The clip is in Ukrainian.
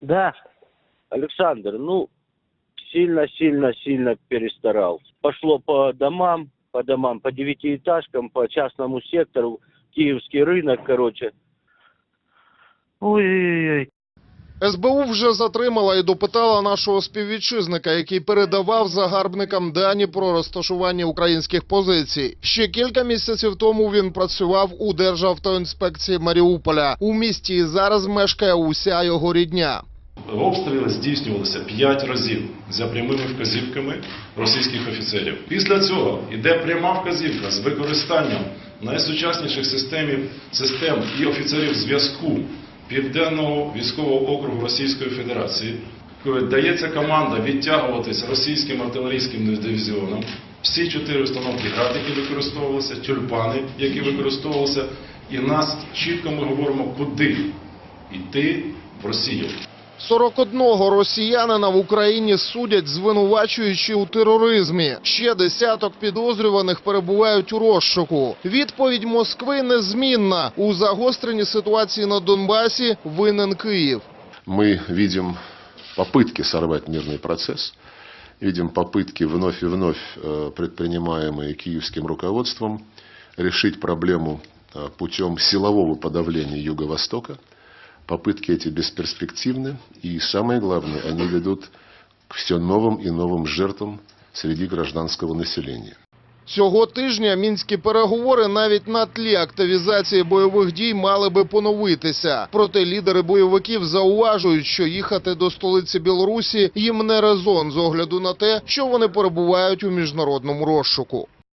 Да. Александр, ну, сильно-сильно-сильно перестарал. Пошло по домам, по домам, по девятиэтажкам, по частному сектору, киевский рынок, короче. Ой-ой-ой. СБУ вже затримала і допитала нашого співвітчизника, який передавав загарбникам дані про розташування українських позицій. Ще кілька місяців тому він працював у Державтоінспекції Маріуполя. У місті зараз мешкає уся його рідня. Обстріли здійснювалися 5 разів за прямими вказівками російських офіцерів. Після цього йде пряма вказівка з використанням найсучасніших систем і офіцерів зв'язку Південного військового округу Російської Федерації. Дається команда відтягуватись російським артилерійським дивізіоном. Всі чотири установки град, які використовувалися, тюльпани, які використовувалися, і нас чітко ми говоримо, куди йти в Росію. 41 росіянина в Україні судять, звинувачуючи у тероризмі. Ще десяток підозрюваних перебувають у розшуку. Відповідь Москви незмінна. У загостренні ситуації на Донбасі винен Київ. мы видим попытки сорвать мирный процесс, видим попытки вновь и вновь э, предпринимаемые киевским руководством решить проблему э, путем силового подавления Юго-Востока. Попытки эти бесперспективны и, самое главное, они ведут к все новым и новым жертвам среди гражданского населения. Цього тижня мінські переговори навіть на тлі активізації бойових дій мали би поновитися. Проте лідери бойовиків зауважують, що їхати до столиці Білорусі їм не резон з огляду на те, що вони перебувають у міжнародному розшуку.